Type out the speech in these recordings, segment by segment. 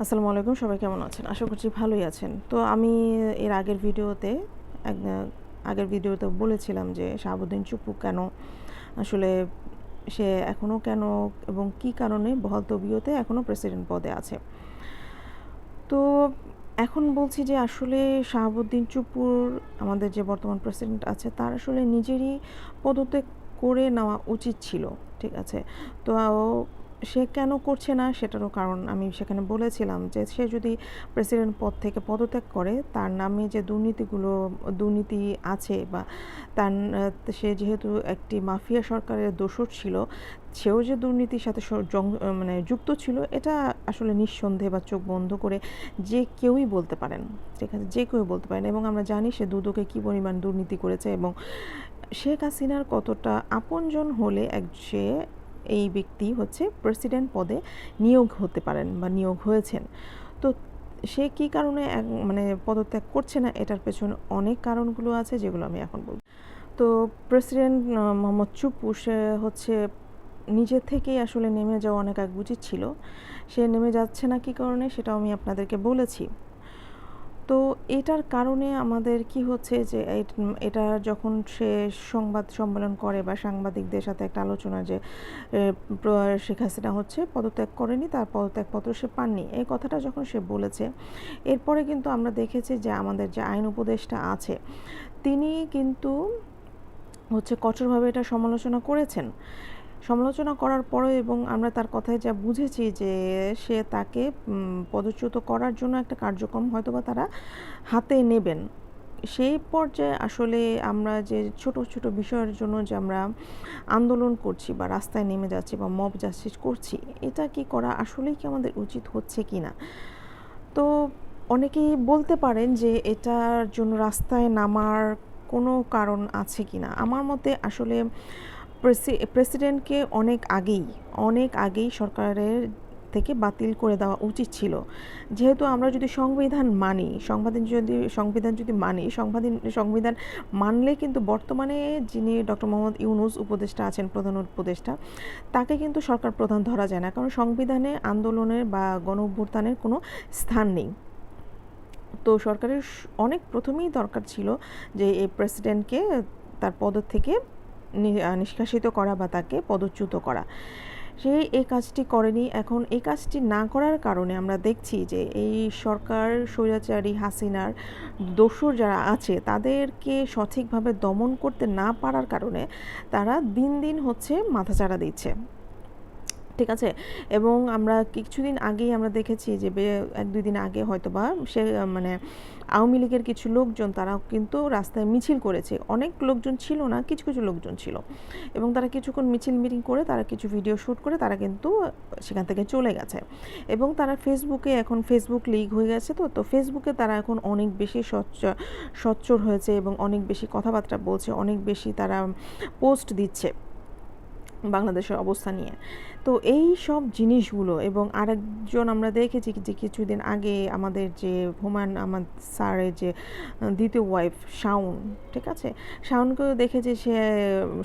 আসসালামু আলাইকুম, সবাই কেমন আছেন? আশা করছি ভালোই আছেন। তো আমি এর আগের ভিডিওতে আগের ভিডিওতে বলেছিলাম যে শাহাবুদ্দিন চুপু কেন আসলে সে এখনও কেন এবং কি কারণে বহাল তবিয়তে এখনও প্রেসিডেন্ট পদে আছে? তো এখন বলছি যে আসলে শাহাবুদ্দিন চুপুর আমাদের যে বর্তমান প্রেসিডেন্ট আছে, তার আসলে নিজেরই পদত্যাগ করে নেওয়া উচিত ছিল, ঠিক আছে? তো সে কেন করছে না সেটারও কারণ আমি সেখানে বলেছিলাম যে সে যদি প্রেসিডেন্ট পদ থেকে পদত্যাগ করে, তার নামে যে দুর্নীতিগুলো, দুর্নীতি আছে বা তার, সে যেহেতু একটি মাফিয়া সরকারের দোষর ছিল, সেও যে দুর্নীতির সাথে মানে যুক্ত ছিল, এটা আসলে নিঃসন্দেহে বা চোখ বন্ধ করে যে কেউই বলতে পারেন, ঠিক আছে, যে কেউ বলতে পারেন এবং আমরা জানি সে দুদকে কী পরিমাণ দুর্নীতি করেছে এবং শেখ হাসিনার কতটা আপনজন হলে এক, সে এই ব্যক্তি হচ্ছে প্রেসিডেন্ট পদে নিয়োগ হতে পারেন বা নিয়োগ হয়েছেন। তো সে কী কারণে মানে পদত্যাগ করছে না, এটার পেছনে অনেক কারণগুলো আছে যেগুলো আমি এখন বলব। তো প্রেসিডেন্ট মোহাম্মদ চুপু, সে হচ্ছে নিজে থেকেই আসলে নেমে যাওয়া অনেক আগে ছিল। সে নেমে যাচ্ছে না কী কারণে সেটাও আমি আপনাদেরকে বলেছি। তো এটার কারণে আমাদের কি হচ্ছে যে এটা যখন সে সংবাদ সম্মেলন করে বা সাংবাদিকদের সাথে একটা আলোচনা যে শেখ হাসিনা হচ্ছে, পদত্যাগ করেনি, তার পদত্যাগপত্র সে পাননি। এই কথাটা যখন সে বলেছে, এরপরে কিন্তু আমরা দেখেছি যে আমাদের যে আইন উপদেষ্টা আছে, তিনি কিন্তু হচ্ছে কঠোরভাবে এটা সমালোচনা করেছেন। সমালোচনা করার পরেও এবং আমরা তার কথায় যা বুঝেছি যে সে তাকে পদচ্যুত করার জন্য একটা কার্যক্রম হয়তোবা তারা হাতে নেবেন। সেই পর্যায়ে আসলে আমরা যে ছোট ছোট বিষয়ের জন্য যে আমরা আন্দোলন করছি বা রাস্তায় নেমে যাচ্ছি বা মব জাস্টিস করছি, এটা কি করা আসলেই কি আমাদের উচিত হচ্ছে কি না? তো অনেকেই বলতে পারেন যে এটার জন্য রাস্তায় নামার কোনো কারণ আছে কি না। আমার মতে আসলে প্রেসিডেন্টকে অনেক আগেই অনেক আগেই সরকারের থেকে বাতিল করে দেওয়া উচিত ছিল। যেহেতু আমরা যদি সংবিধান মানি, সংবিধান যদি সংবিধান যদি মানি, সংবিধান সংবিধান মানলে কিন্তু বর্তমানে যিনি ডক্টর মোহাম্মদ ইউনুস উপদেষ্টা আছেন, প্রধান উপদেষ্টা, তাকে কিন্তু সরকার প্রধান ধরা যায় না। কারণ সংবিধানে আন্দোলনের বা গণ অভ্যুত্থানের কোনো স্থান নেই। তো সরকারের অনেক প্রথমেই দরকার ছিল যে এই প্রেসিডেন্টকে তার পদ থেকে নিষ্কাশিত করা বা তাকে পদচ্যুত করা। সে এই কাজটি করেনি। এখন এই কাজটি না করার কারণে আমরা দেখছি যে এই সরকার স্বৈরাচারী হাসিনার দোষর যারা আছে, তাদেরকে সঠিকভাবে দমন করতে না পারার কারণে তারা দিন দিন হচ্ছে মাথাচাড়া দিচ্ছে। ঠিক আছে? এবং আমরা কিছুদিন আগেই আমরা দেখেছি যে এক দুই দিন আগে হয়তো বা সে মানে আওয়ামী লীগের কিছু লোকজন তারা কিন্তু রাস্তায় মিছিল করেছে। অনেক লোকজন ছিল না, কিছু কিছু লোকজন ছিল। এবং তারা কিছুক্ষণ মিছিল মিটিং করে তারা কিছু ভিডিও শ্যুট করে তারা কিন্তু সেখান থেকে চলে গেছে। এবং তারা ফেসবুকে এখন ফেসবুক লিগ হয়ে গেছে তো তো ফেসবুকে তারা এখন অনেক বেশি সচ্চর হয়েছে এবং অনেক বেশি কথাবার্তা বলছে, অনেক বেশি তারা পোস্ট দিচ্ছে। বাংলাদেশের অবস্থা নিয়ে। তো এই সব জিনিসগুলো এবং আরেকজন আমরা দেখেছি যে কিছুদিন আগে আমাদের যে হুমায়ুন আমার স্যারের যে দ্বিতীয় ওয়াইফ শাউন ঠিক আছে? শাউনকেও দেখেছি সে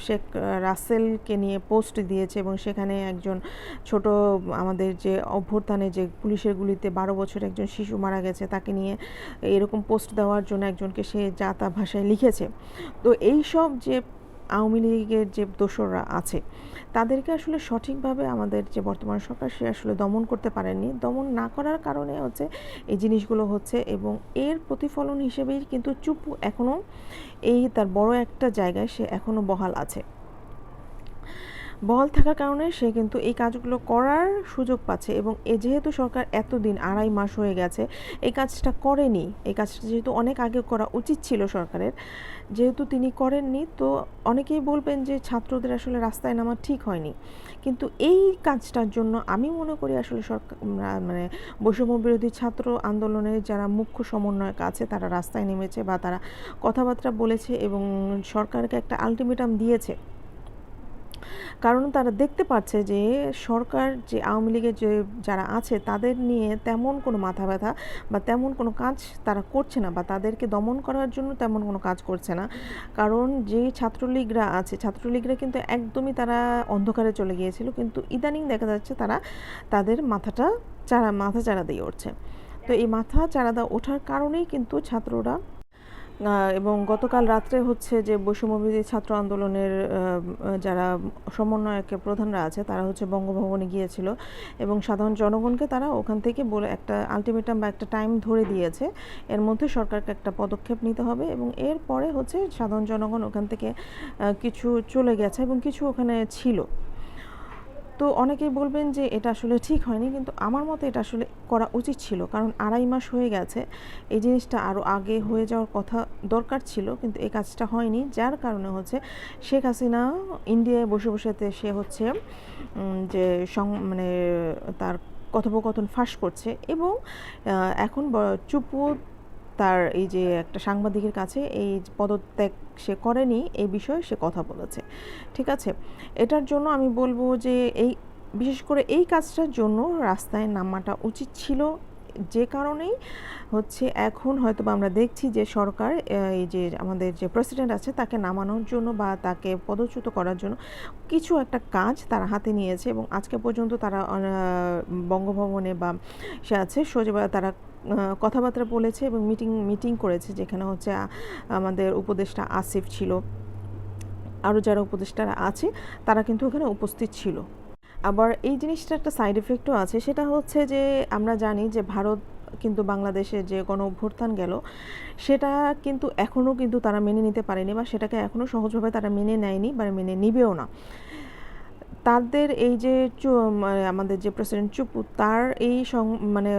শেখ রাসেলকে নিয়ে পোস্ট দিয়েছে এবং সেখানে একজন ছোট আমাদের যে অভ্যর্থানে যে পুলিশের গুলিতে বারো বছর একজন শিশু মারা গেছে, তাকে নিয়ে এরকম পোস্ট দেওয়ার জন্য একজনকে সে যা তা ভাষায় লিখেছে। তো এই সব যে আওয়ামী লীগের যে দোসররা আছে, তাদেরকে আসলে সঠিকভাবে আমাদের যে বর্তমান সরকার, সে আসলে দমন করতে পারেনি দমন না করার কারণে হচ্ছে এই জিনিসগুলো হচ্ছে এবং এর প্রতিফলন হিসেবেই কিন্তু চুপু এখনও এই তার বড় একটা জায়গায় সে এখনও বহাল আছে। বহাল থাকার কারণে সে কিন্তু এই কাজগুলো করার সুযোগ পাচ্ছে এবং এ যেহেতু সরকার এতদিন আড়াই মাস হয়ে গেছে, এই কাজটা করেনি। এই কাজটা যেহেতু অনেক আগে করা উচিত ছিল সরকারের, যেহেতু তিনি করেননি, তো অনেকেই বলবেন যে ছাত্রদের আসলে রাস্তায় নামা ঠিক হয়নি। কিন্তু এই কাজটার জন্য আমি মনে করি আসলে সরকার মানে বৈষম্য বিরোধী ছাত্র আন্দোলনের যারা মুখ্য সমন্বয়ক আছে, তারা রাস্তায় নেমেছে বা তারা কথাবার্তা বলেছে এবং সরকারকে একটা আলটিমেটাম দিয়েছে। কারণ তারা দেখতে পাচ্ছে যে সরকার যে আওয়ামী লীগের যে যারা আছে, তাদের নিয়ে তেমন কোনো মাথা ব্যথা বা তেমন কোনো কাজ তারা করছে না বা তাদেরকে দমন করার জন্য তেমন কোনো কাজ করছে না। কারণ যে ছাত্রলীগরা আছে, ছাত্রলীগরা কিন্তু একদমই তারা অন্ধকারে চলে গিয়েছিল, কিন্তু ইদানিং দেখা যাচ্ছে তারা তাদের মাথাটা চারা মাথা চারা দিয়ে উঠছে। তো এই মাথা চারা দেওয়া ওঠার কারণেই কিন্তু ছাত্ররা এবং গতকাল রাত্রে হচ্ছে যে বৈষম্যবিরোধী ছাত্র আন্দোলনের যারা সমন্বয়কের প্রধানরা আছে, তারা হচ্ছে বঙ্গভবনে গিয়েছিল এবং সাধারণ জনগণকে তারা ওখান থেকে বলে একটা আলটিমেটাম বা একটা টাইম ধরে দিয়েছে। এর মধ্যে সরকারকে একটা পদক্ষেপ নিতে হবে এবং এরপরে হচ্ছে সাধারণ জনগণ ওখান থেকে কিছু চলে গেছে এবং কিছু ওখানে ছিল। তো অনেকেই বলবেন যে এটা আসলে ঠিক হয়নি, কিন্তু আমার মতে এটা আসলে করা উচিত ছিল। কারণ আড়াই মাস হয়ে গেছে, এই জিনিসটা আরও আগে হয়ে যাওয়ার কথা দরকার ছিল, কিন্তু এই কাজটা হয়নি। যার কারণে হচ্ছে শেখ হাসিনা ইন্ডিয়ায় বসে বসেতে সে হচ্ছে যে সং মানে তার কথোপকথন ফাঁস করছে এবং এখন চুপু তার এই যে একটা সাংবাদিকের কাছে এই পদত্যাগ সে করেনি, এই বিষয়ে সে কথা বলেছে। ঠিক আছে? এটার জন্য আমি বলব যে এই, বিশেষ করে এই কাজটার জন্য রাস্তায় নামাটা উচিত ছিল। যে কারণেই হচ্ছে এখন হয়তো আমরা দেখছি যে সরকার, এই যে আমাদের যে প্রেসিডেন্ট আছে, তাকে নামানোর জন্য বা তাকে পদচ্যুত করার জন্য কিছু একটা কাজ তারা হাতে নিয়েছে এবং আজকে পর্যন্ত তারা বঙ্গভবনে বা সে আছে, সজীবা, তারা কথাবার্তা বলেছে এবং মিটিং মিটিং করেছে যেখানে হচ্ছে আমাদের উপদেষ্টা আসিফ ছিল। আরও যারা উপদেষ্টারা আছে, তারা কিন্তু ওখানে উপস্থিত ছিল। আবার এই জিনিসটা একটা সাইড এফেক্টও আছে, সেটা হচ্ছে যে আমরা জানি যে ভারত কিন্তু বাংলাদেশে যে গণ অভ্যুত্থান গেল, সেটা কিন্তু এখনও কিন্তু তারা মেনে নিতে পারেনি বা সেটাকে এখনও সহজভাবে তারা মেনে নেয়নি বা মেনে নিবেও না। তাদের এই যে মানে আমাদের যে প্রেসিডেন্ট চুপু, তার এই মানে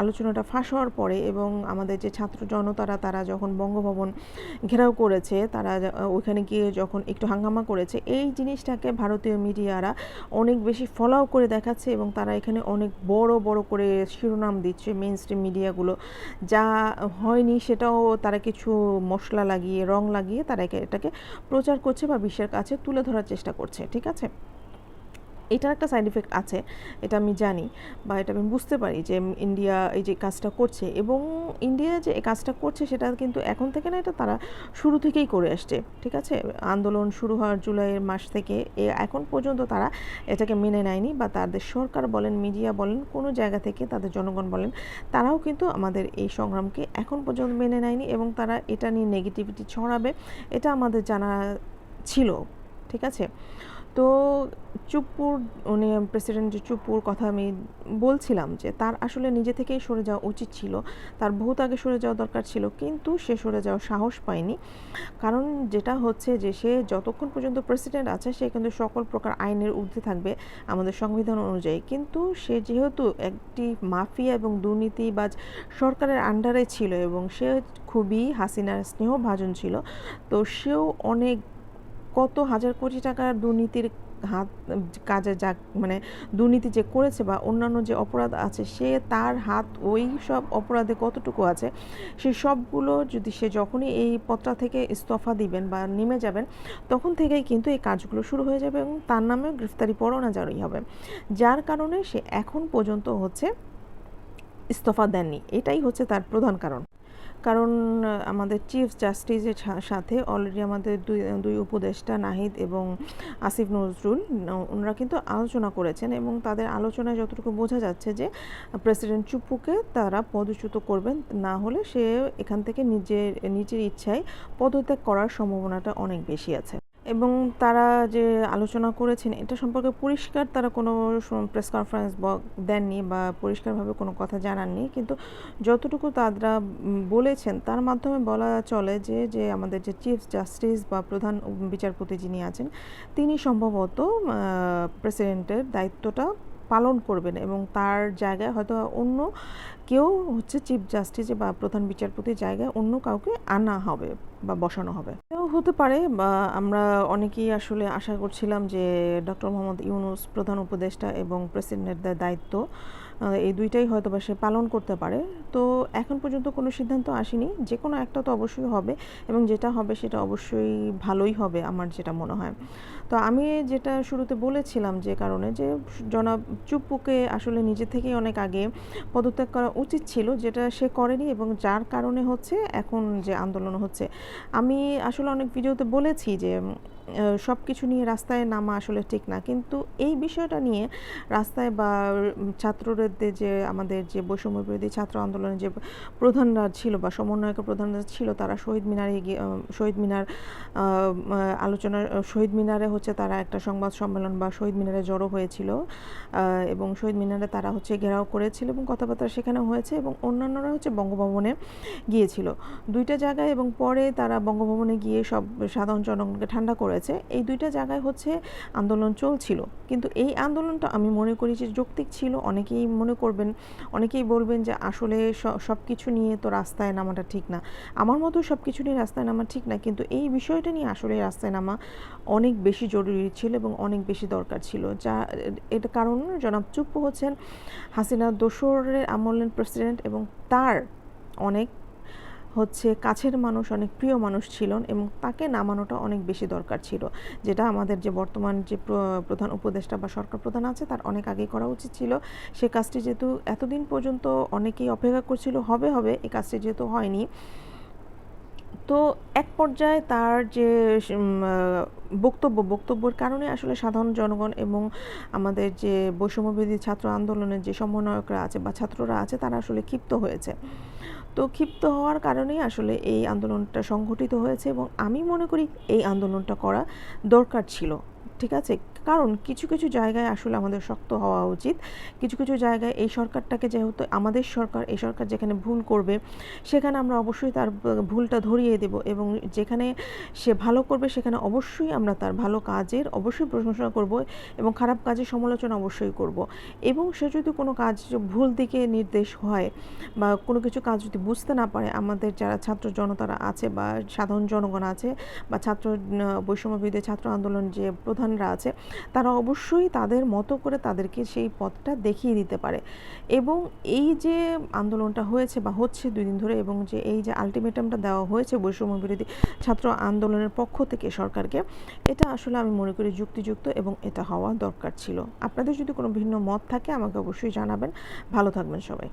আলোচনাটা ফাঁস হওয়ার পরে এবং আমাদের যে ছাত্র জনতারা, তারা যখন বঙ্গভবন ঘেরাও করেছে, তারা ওইখানে গিয়ে যখন একটু হাঙ্গামা করেছে, এই জিনিসটাকে ভারতীয় মিডিয়ারা অনেক বেশি ফলো করে দেখাচ্ছে এবং তারা এখানে অনেক বড় বড় করে শিরোনাম দিচ্ছে মেন স্ট্রিম মিডিয়াগুলো যা হয়নি সেটাও তারা কিছু মশলা লাগিয়ে, রং লাগিয়ে তারা এটাকে প্রচার করছে বা বিশ্বের কাছে তুলে ধরার চেষ্টা করছে, ঠিক আছে? এটার একটা সাইড এফেক্ট আছে, এটা আমি জানি বা এটা আমি বুঝতে পারি যে ইন্ডিয়া এই যে কাজটা করছে এবং ইন্ডিয়া যে এই কাজটা করছে সেটা কিন্তু এখন থেকে না এটা তারা শুরু থেকেই করে আসছে, ঠিক আছে? আন্দোলন শুরু হওয়ার জুলাইয়ের মাস থেকে এ এখন পর্যন্ত তারা এটাকে মেনে নেয়নি বা তাদের সরকার বলেন মিডিয়া বলেন, কোনো জায়গা থেকে তাদের জনগণ বলেন, তারাও কিন্তু আমাদের এই সংগ্রামকে এখন পর্যন্ত মেনে নেয়নি এবং তারা এটা নিয়ে নেগেটিভিটি ছড়াবে, এটা আমাদের জানা ছিল, ঠিক আছে? তো চুপ্পুর, উনি প্রেসিডেন্ট যে চুপ্পুর কথা আমি বলছিলাম যে তার আসলে নিজে থেকেই সরে যাওয়া উচিত ছিল। তার বহুত আগে সরে যাওয়া দরকার ছিল, কিন্তু সে সরে যাওয়ার সাহস পায়নি। কারণ যেটা হচ্ছে যে সে যতক্ষণ পর্যন্ত প্রেসিডেন্ট আছে, সে কিন্তু সকল প্রকার আইনের ঊর্ধ্বে থাকবে আমাদের সংবিধান অনুযায়ী। কিন্তু সে যেহেতু একটি মাফিয়া এবং দুর্নীতিবাজ সরকারের আন্ডারে ছিল এবং সে খুবই হাসিনার স্নেহভাজন ছিল, তো সেও অনেক কত হাজার কোটি টাকার দুর্নীতির হাত, কাজে যা মানে দুর্নীতি যে করেছে বা অন্যান্য যে অপরাধ আছে, সে তার হাত, ওই সব অপরাধে কতটুকু আছে, সে সবগুলো যদি সে যখনই এই পদটা থেকে ইস্তফা দিবেন বা নেমে যাবেন, তখন থেকেই কিন্তু এই কাজগুলো শুরু হয়ে যাবে এবং তার নামে গ্রেফতারি পরোয়ানা জারি হবে। যার কারণে সে এখন পর্যন্ত হচ্ছে ইস্তফা দেননি। এটাই হচ্ছে তার প্রধান কারণ। কারণ আমাদের চিফ জাস্টিসের সাথে অলরেডি আমাদের দুই দুই উপদেষ্টা নাহিদ এবং আসিফ নজরুল ওনারা কিন্তু আলোচনা করেছেন এবং তাদের আলোচনায় যতটুকু বোঝা যাচ্ছে যে প্রেসিডেন্ট চুপুকে তারা পদচ্যুত করবেন, না হলে সে এখান থেকে নিজের নিজের ইচ্ছায় পদত্যাগ করার সম্ভাবনাটা অনেক বেশি আছে। এবং তারা যে আলোচনা করেছেন, এটা সম্পর্কে পরিষ্কার তারা কোনো প্রেস কনফারেন্স দেননি বা পরিষ্কারভাবে কোনো কথা জানাননি। কিন্তু যতটুকু তারা বলেছেন, তার মাধ্যমে বলা চলে যে যে আমাদের যে চিফ জাস্টিস বা প্রধান বিচারপতি যিনি আছেন, তিনি সম্ভবত প্রেসিডেন্টের দায়িত্বটা পালন করবেন এবং তার জায়গায় হয়তো অন্য কেউ হচ্ছে চিফ জাস্টিস বা প্রধান বিচারপতির জায়গায় অন্য কাউকে আনা হবে বা বসানো হবে। হতে পারে, বা আমরা অনেকেই আসলে আশা করছিলাম যে ডক্টর মোহাম্মদ ইউনুস প্রধান উপদেষ্টা এবং প্রেসিডেন্টের দায়িত্ব এই দুইটাই হয়তো বা সে পালন করতে পারে। তো এখন পর্যন্ত কোনো সিদ্ধান্ত আসেনি। যে কোনো একটা তো অবশ্যই হবে এবং যেটা হবে সেটা অবশ্যই ভালোই হবে আমার যেটা মনে হয়। তো আমি যেটা শুরুতে বলেছিলাম যে কারণে যে জনাব চুপ্পুকে আসলে নিজে থেকেই অনেক আগে পদত্যাগ করা উচিত ছিল, যেটা সে করেনি এবং যার কারণে হচ্ছে এখন যে আন্দোলন হচ্ছে। আমি আসলে অনেক ভিডিওতে বলেছি যে সব কিছু নিয়ে রাস্তায় নামা আসলে ঠিক না। কিন্তু এই বিষয়টা নিয়ে রাস্তায় বা ছাত্রদের যে আমাদের যে বৈষম্য বিরোধী ছাত্র আন্দোলনের যে প্রধানরা ছিল বা সমন্বয়ক প্রধানরা ছিল, তারা শহীদ মিনারে গিয়ে শহীদ মিনার আলোচনা শহীদ মিনারে হচ্ছে তারা একটা সংবাদ সম্মেলন বা শহীদ মিনারে জড়ো হয়েছিল। এবং শহীদ মিনারে তারা হচ্ছে ঘেরাও করেছিল এবং কথাবার্তা সেখানে হয়েছে এবং অন্যান্যরা হচ্ছে বঙ্গভবনে গিয়েছিল। দুইটা জায়গায় এবং পরে তারা বঙ্গভবনে গিয়ে সব সাধারণ জনগণকে ঠান্ডা করেছে এই দুইটা জায়গায় হচ্ছে আন্দোলন চলছিল। কিন্তু এই আন্দোলনটা আমি মনে করি যে যৌক্তিক ছিল, অনেকেই মনে করবেন, অনেকেই বলবেন যে আসলে সব কিছু নিয়ে তো রাস্তায় নামাটা ঠিক না। আমার মতো সব কিছু নিয়ে রাস্তায় নামা ঠিক না, কিন্তু এই বিষয়টা নিয়ে আসলে রাস্তায় নামা অনেক বেশি জরুরি ছিল এবং অনেক বেশি দরকার ছিল। যা এটা কারণ জনাব চুপ্পু হচ্ছেন হাসিনা দোসরের আমলের প্রেসিডেন্ট এবং তার অনেক হচ্ছে কাছের মানুষ, অনেক প্রিয় মানুষ ছিলেন এবং তাকে নামানোটা অনেক বেশি দরকার ছিল। যেটা আমাদের যে বর্তমান যে প্রধান উপদেষ্টা বা সরকার প্রধান আছে, তার অনেক আগেই করা উচিত ছিল। সে কাজটি যেহেতু এতদিন পর্যন্ত অনেকেই অপেক্ষা করছিল, হবে হবে, এই কাজটি যেহেতু হয়নি তো এক পর্যায়ে তার যে বক্তব্য, বক্তব্যের কারণে আসলে সাধারণ জনগণ এবং আমাদের যে বৈষম্যবিধি ছাত্র আন্দোলনের যে সমন্বয়করা আছে বা ছাত্ররা আছে, তারা আসলে ক্ষিপ্ত হয়েছে। তো ক্ষিপ্ত হওয়ার কারণেই আসলে এই আন্দোলনটা সংঘটিত হয়েছে এবং আমি মনে করি এই আন্দোলনটা করা দরকার ছিল। ঠিক আছে? কারণ কিছু কিছু জায়গায় আসলে আমাদের শক্ত হওয়া উচিত। কিছু কিছু জায়গায় এই সরকারটাকে যেহেতু আমাদের সরকার, এই সরকার যেখানে ভুল করবে, সেখানে আমরা অবশ্যই তার ভুলটা ধরিয়ে দেব এবং যেখানে সে ভালো করবে সেখানে অবশ্যই আমরা তার ভালো কাজের অবশ্যই প্রশংসা করব এবং খারাপ কাজের সমালোচনা অবশ্যই করব। এবং সে যদি কোনো কাজ ভুল দিকে নির্দেশ হয় বা কোনো কিছু কাজ যদি বুঝতে না পারে, আমাদের যারা ছাত্র জনতারা আছে বা সাধারণ জনগণ আছে বা ছাত্র বৈষম্যবিদে ছাত্র আন্দোলন যে প্রধানরা আছে তারা অবশ্যই তাদের মতো করে তাদেরকে সেই পথটা দেখিয়ে দিতে পারে। এবং এই যে আন্দোলনটা হয়েছে বা হচ্ছে দুই দিন ধরে এবং যে এই যে আলটিমেটামটা দেওয়া হয়েছে বৈষম্য বিরোধী ছাত্র আন্দোলনের পক্ষ থেকে সরকারকে, এটা আসলে আমি মনে করি যুক্তিযুক্ত এবং এটা হওয়া দরকার ছিল। আপনাদের যদি কোনো ভিন্ন মত থাকে আমাকে অবশ্যই জানাবেন। ভালো থাকবেন সবাই।